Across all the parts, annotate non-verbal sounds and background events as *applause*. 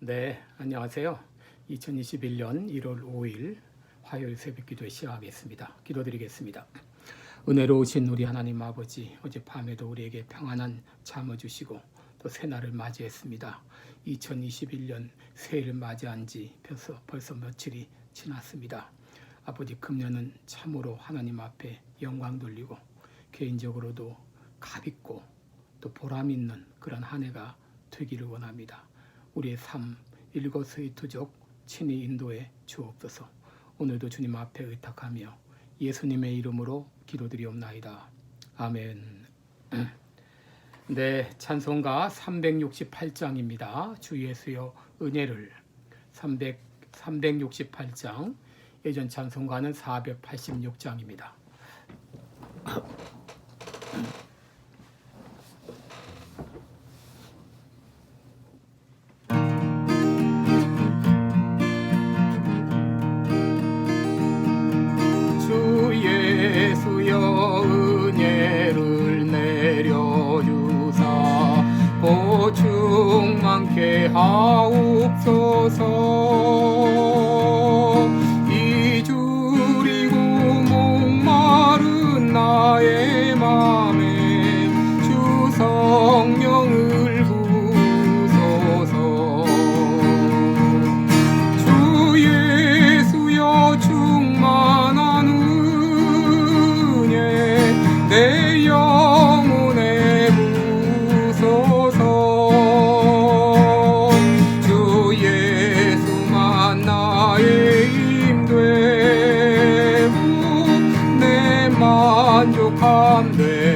네, 안녕하세요. 2021년 1월 5일 화요일 새벽 기도 시작하겠습니다. 기도드리겠습니다. 은혜로우신 우리 하나님 아버지, 어젯밤에도 우리에게 평안한 잠을 주시고 또 새날을 맞이했습니다. 2021년 새해를 맞이한 지 벌써, 벌써 며칠이 지났습니다. 아버지 금년은 참으로 하나님 앞에 영광 돌리고 개인적으로도 값있고 또 보람 있는 그런 한 해가 되기를 원합니다. 우리의 삶 일거수이투족 친히 인도해 주옵소서. 오늘도 주님 앞에 의탁하며 예수님의 이름으로 기도드리옵나이다. 아멘. *clears throat* 네, 찬송가 368장입니다. 주 예수여 은혜를 300 368장 예전 찬송가는 486장입니다. *clears throat* 만족함 됩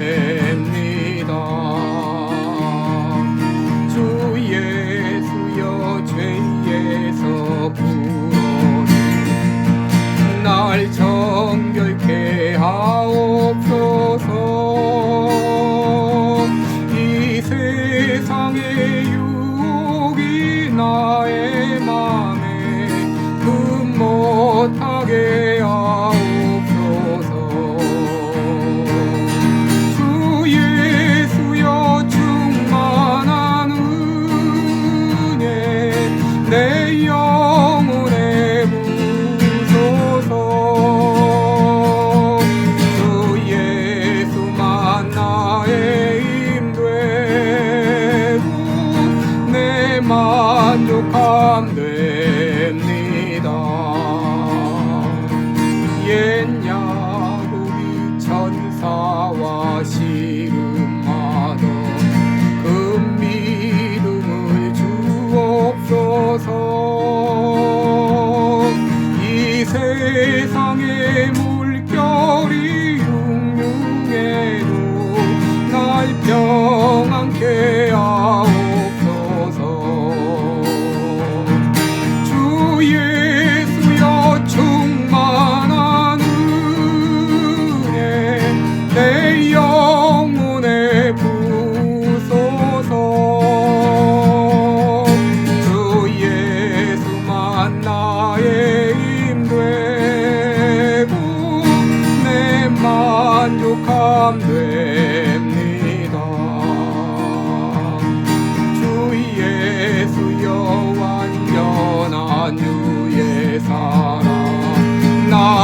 Señor.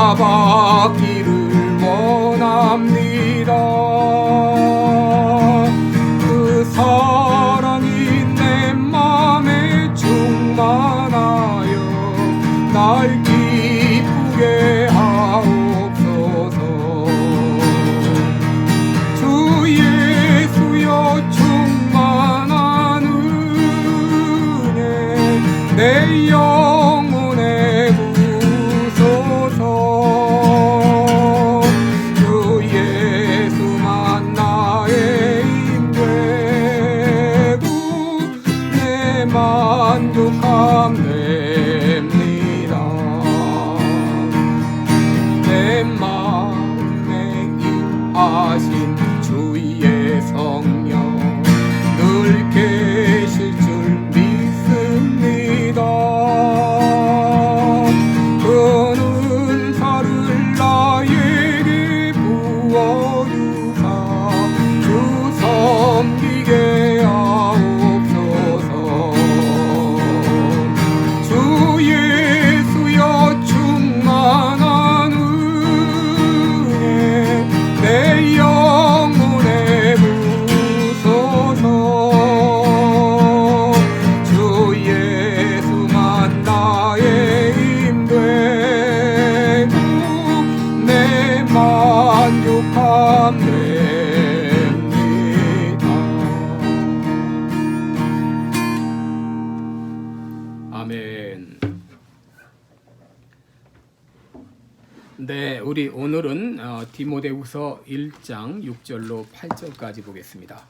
나 받기를 원합니다. 그 사랑이 내 맘에 충만하여 날 기쁘게 하옵소서. 주 예수여 충만한 은혜 내 영 디모데후서 1장 6절로 8절까지 보겠습니다.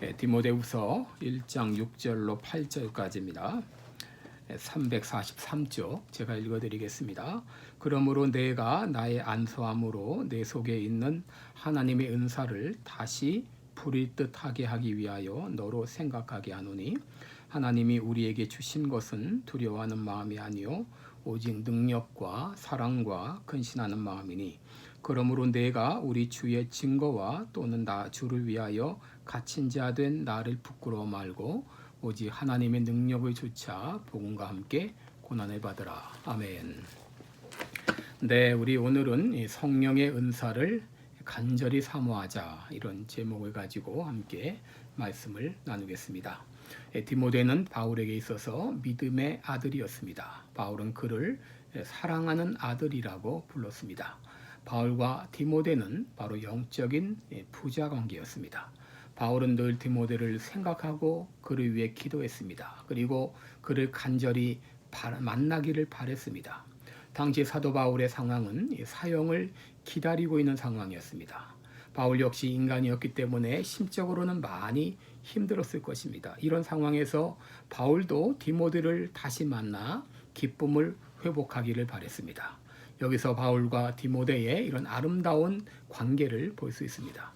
네, 디모데후서 1장 6절로 8절까지입니다. 343쪽 제가 읽어드리겠습니다. 그러므로 내가 나의 안수함으로 내 속에 있는 하나님의 은사를 다시 부릴듯 하게 하기 위하여 너로 생각하게 하노니 하나님이 우리에게 주신 것은 두려워하는 마음이 아니요 오직 능력과 사랑과 근신하는 마음이니 그러므로 내가 우리 주의 증거와 또는 나 주를 위하여 갇힌 자 된 나를 부끄러워 말고 오직 하나님의 능력을 조차 복음과 함께 고난을 받으라 아멘. 네, 우리 오늘은 이 성령의 은사를 간절히 사모하자 이런 제목을 가지고 함께 말씀을 나누겠습니다. 예, 디모데는 바울에게 있어서 믿음의 아들이었습니다. 바울은 그를 사랑하는 아들이라고 불렀습니다. 바울과 디모데는 바로 영적인 예, 부자 관계였습니다. 바울은 늘 디모데를 생각하고 그를 위해 기도했습니다. 그리고 그를 간절히 만나기를 바랬습니다. 당시 사도 바울의 상황은 사형을 기다리고 있는 상황이었습니다. 바울 역시 인간이었기 때문에 심적으로는 많이 힘들었을 것입니다. 이런 상황에서 바울도 디모데를 다시 만나 기쁨을 회복하기를 바랬습니다. 여기서 바울과 디모데의 이런 아름다운 관계를 볼 수 있습니다.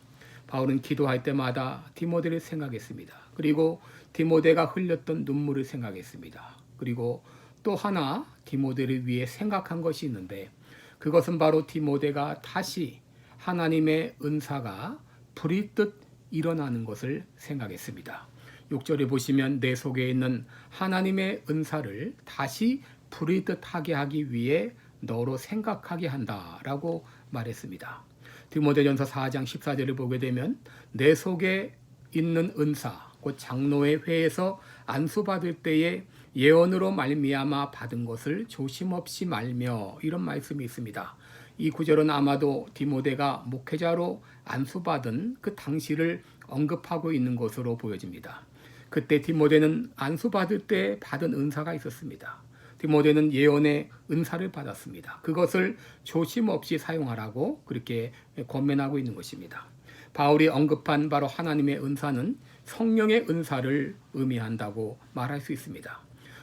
바울은 기도할 때마다 디모데를 생각했습니다. 그리고 디모데가 흘렸던 눈물을 생각했습니다. 그리고 또 하나 디모데를 위해 생각한 것이 있는데 그것은 바로 디모데가 다시 하나님의 은사가 불이 뜻 일어나는 것을 생각했습니다. 6절에 보시면 내 속에 있는 하나님의 은사를 다시 불이 뜻하게 하기 위해 너로 생각하게 한다라고 말했습니다. 디모데전서 4장 14절을 보게 되면 내 속에 있는 은사 곧 장로의 회에서 안수 받을 때에 예언으로 말미암아 받은 것을 조심 없이 말며 이런 말씀이 있습니다. 이 구절은 아마도 디모데가 목회자로 안수받은 그 당시를 언급하고 있는 것으로 보여집니다. 그때 디모데는 안수받을 때 받은 은사가 있었습니다. 디모데는 예언의 은사를 받았습니다. 그것을 조심 없이 사용하라고 그렇게 권면하고 있는 것입니다. 바울이 언급한 바로 하나님의 은사는 성령의 은사를 의미한다고 말할 수 있습니다.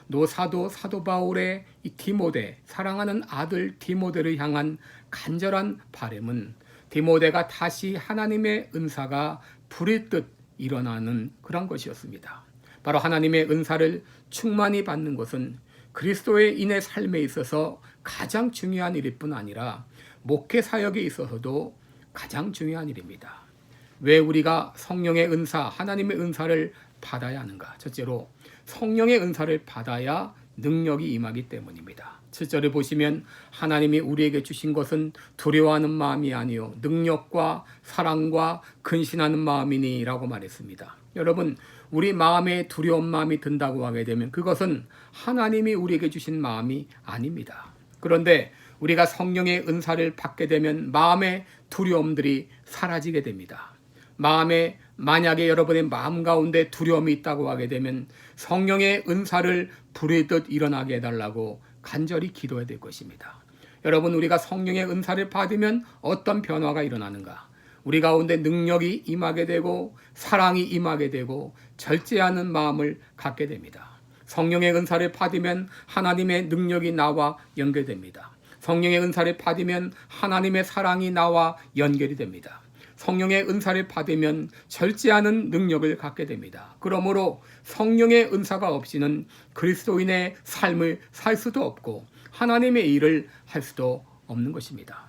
노사도 사도 바울의 이 디모데 사랑하는 아들 디모데를 향한 간절한 바램은 디모데가 다시 하나님의 은사가 불일 듯 일어나는 그런 것이었습니다. 바로 하나님의 은사를 충만히 받는 것은 그리스도의 인의 삶에 있어서 가장 중요한 일일 뿐 아니라 목회 사역에 있어서도 가장 중요한 일입니다. 왜 우리가 성령의 은사, 하나님의 은사를 받아야 하는가? 첫째로 성령의 은사를 받아야 능력이 임하기 때문입니다. 7절에 보시면 하나님이 우리에게 주신 것은 두려워하는 마음이 아니요 능력과 사랑과 근신하는 마음이니라고 말했습니다. 여러분 우리 마음에 두려운 마음이 든다고 하게 되면 그것은 하나님이 우리에게 주신 마음이 아닙니다. 그런데 우리가 성령의 은사를 받게 되면 마음의 두려움들이 사라지게 됩니다. 마음에 만약에 여러분의 마음 가운데 두려움이 있다고 하게 되면 성령의 은사를 부르듯 일어나게 해달라고 간절히 기도해야 될 것입니다. 여러분 우리가 성령의 은사를 받으면 어떤 변화가 일어나는가? 우리 가운데 능력이 임하게 되고 사랑이 임하게 되고 절제하는 마음을 갖게 됩니다. 성령의 은사를 받으면 하나님의 능력이 나와 연결됩니다. 성령의 은사를 받으면 하나님의 사랑이 나와 연결이 됩니다. 성령의 은사를 받으면 절제하는 능력을 갖게 됩니다. 그러므로 성령의 은사가 없이는 그리스도인의 삶을 살 수도 없고 하나님의 일을 할 수도 없는 것입니다.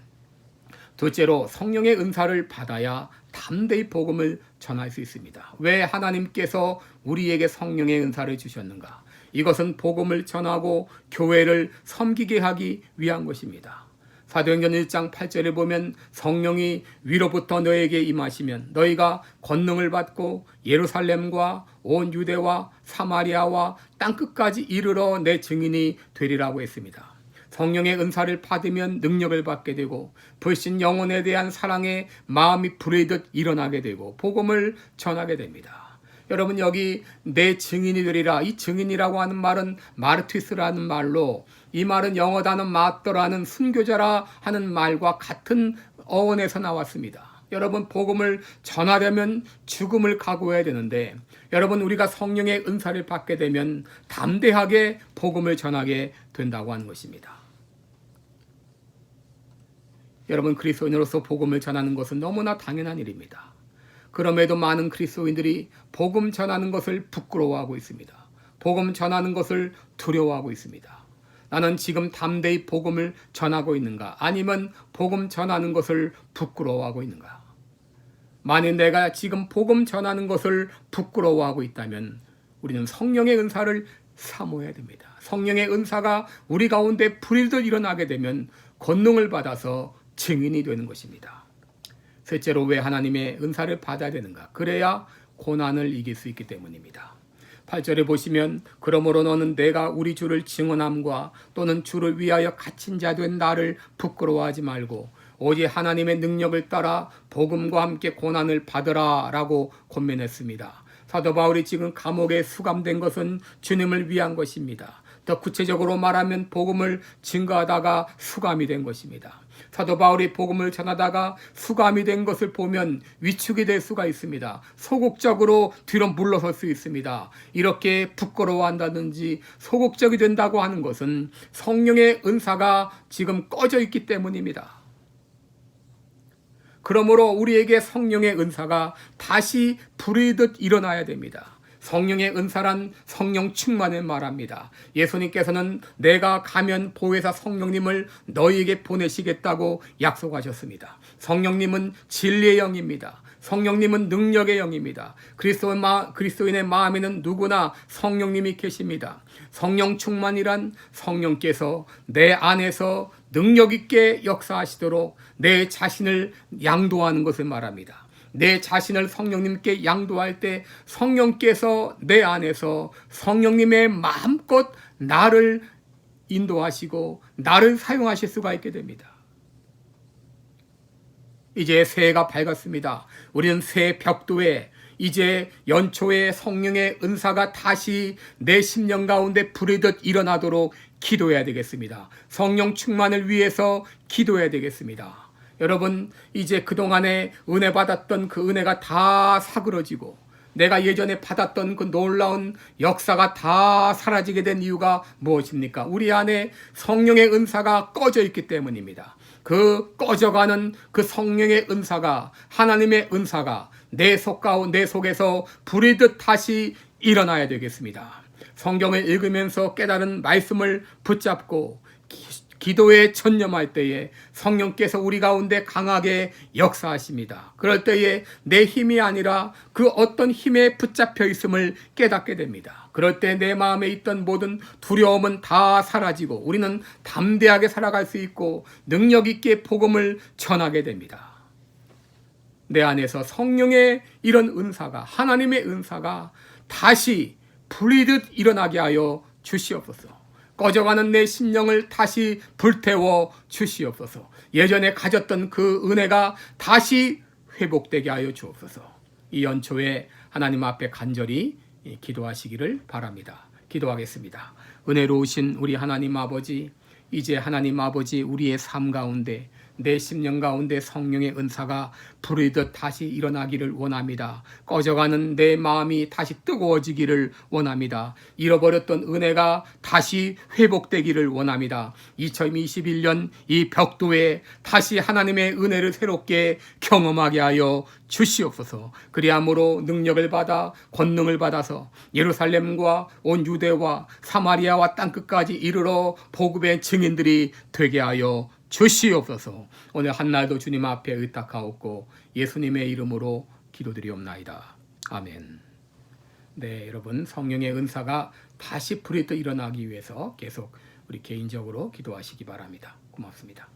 둘째로 성령의 은사를 받아야 담대히 복음을 전할 수 있습니다. 왜 하나님께서 우리에게 성령의 은사를 주셨는가? 이것은 복음을 전하고 교회를 섬기게 하기 위한 것입니다. 사도행전 1장 8절에 보면 성령이 위로부터 너에게 임하시면 너희가 권능을 받고 예루살렘과 온 유대와 사마리아와 땅 끝까지 이르러 내 증인이 되리라고 했습니다. 성령의 은사를 받으면 능력을 받게 되고 불신 영혼에 대한 사랑의 마음이 불의듯 일어나게 되고 복음을 전하게 됩니다. 여러분 여기 내 증인이 되리라. 이 증인이라고 하는 말은 마르티스라는 말로 이 말은 영어 단어 마더라는 순교자라 하는 말과 같은 어원에서 나왔습니다. 여러분 복음을 전하려면 죽음을 각오해야 되는데 여러분 우리가 성령의 은사를 받게 되면 담대하게 복음을 전하게 된다고 하는 것입니다. 여러분 그리스도인으로서 복음을 전하는 것은 너무나 당연한 일입니다. 그럼에도 많은 그리스도인들이 복음 전하는 것을 부끄러워하고 있습니다. 복음 전하는 것을 두려워하고 있습니다. 나는 지금 담대히 복음을 전하고 있는가? 아니면 복음 전하는 것을 부끄러워하고 있는가? 만일 내가 지금 복음 전하는 것을 부끄러워하고 있다면 우리는 성령의 은사를 사모해야 됩니다. 성령의 은사가 우리 가운데 불일듯 일어나게 되면 권능을 받아서 증인이 되는 것입니다. 셋째로 왜 하나님의 은사를 받아야 되는가? 그래야 고난을 이길 수 있기 때문입니다. 8절에 보시면 그러므로 너는 내가 우리 주를 증언함과 또는 주를 위하여 갇힌 자 된 나를 부끄러워하지 말고 오직 하나님의 능력을 따라 복음과 함께 고난을 받으라라고 권면했습니다. 사도 바울이 지금 감옥에 수감된 것은 주님을 위한 것입니다. 더 구체적으로 말하면 복음을 증거하다가 수감이 된 것입니다. 사도 바울이 복음을 전하다가 수감이 된 것을 보면 위축이 될 수가 있습니다. 소극적으로 뒤로 물러설 수 있습니다. 이렇게 부끄러워한다든지 소극적이 된다고 하는 것은 성령의 은사가 지금 꺼져 있기 때문입니다. 그러므로 우리에게 성령의 은사가 다시 불이듯 일어나야 됩니다. 성령의 은사란 성령 충만을 말합니다. 예수님께서는 내가 가면 보혜사 성령님을 너희에게 보내시겠다고 약속하셨습니다. 성령님은 진리의 영입니다. 성령님은 능력의 영입니다. 그리스도인의 마음에는 누구나 성령님이 계십니다. 성령 충만이란 성령께서 내 안에서 능력 있게 역사하시도록 내 자신을 양도하는 것을 말합니다. 내 자신을 성령님께 양도할 때 성령께서 내 안에서 성령님의 마음껏 나를 인도하시고 나를 사용하실 수가 있게 됩니다. 이제 새해가 밝았습니다. 우리는 새 벽도에 이제 연초에 성령의 은사가 다시 내 심령 가운데 불이듯 일어나도록 기도해야 되겠습니다. 성령 충만을 위해서 기도해야 되겠습니다. 여러분 이제 그동안에 은혜 받았던 그 은혜가 다 사그러지고 내가 예전에 받았던 그 놀라운 역사가 다 사라지게 된 이유가 무엇입니까? 우리 안에 성령의 은사가 꺼져 있기 때문입니다. 그 꺼져가는 그 성령의 은사가 하나님의 은사가 내 속 가운 내 속에서 불이듯 다시 일어나야 되겠습니다. 성경을 읽으면서 깨달은 말씀을 붙잡고 기도에 전념할 때에 성령께서 우리 가운데 강하게 역사하십니다. 그럴 때에 내 힘이 아니라 그 어떤 힘에 붙잡혀 있음을 깨닫게 됩니다. 그럴 때 내 마음에 있던 모든 두려움은 다 사라지고 우리는 담대하게 살아갈 수 있고 능력 있게 복음을 전하게 됩니다. 내 안에서 성령의 이런 은사가 하나님의 은사가 다시 불이듯 일어나게 하여 주시옵소서. 꺼져가는 내 심령을 다시 불태워 주시옵소서. 예전에 가졌던 그 은혜가 다시 회복되게 하여 주옵소서. 이 연초에 하나님 앞에 간절히 기도하시기를 바랍니다. 기도하겠습니다. 은혜로우신 우리 하나님 아버지, 이제 하나님 아버지 우리의 삶 가운데 내 심령 가운데 성령의 은사가 불이듯 다시 일어나기를 원합니다. 꺼져가는 내 마음이 다시 뜨거워지기를 원합니다. 잃어버렸던 은혜가 다시 회복되기를 원합니다. 2021년 이 벽도에 다시 하나님의 은혜를 새롭게 경험하게 하여 주시옵소서. 그리함으로 능력을 받아 권능을 받아서 예루살렘과 온 유대와 사마리아와 땅 끝까지 이르러 복음의 증인들이 되게 하여 주시옵소서. 오늘 한날도 주님 앞에 의탁하옵고 예수님의 이름으로 기도드리옵나이다. 아멘. 네, 여러분 성령의 은사가 다시 불이 떠 일어나기 위해서 계속 우리 개인적으로 기도하시기 바랍니다. 고맙습니다.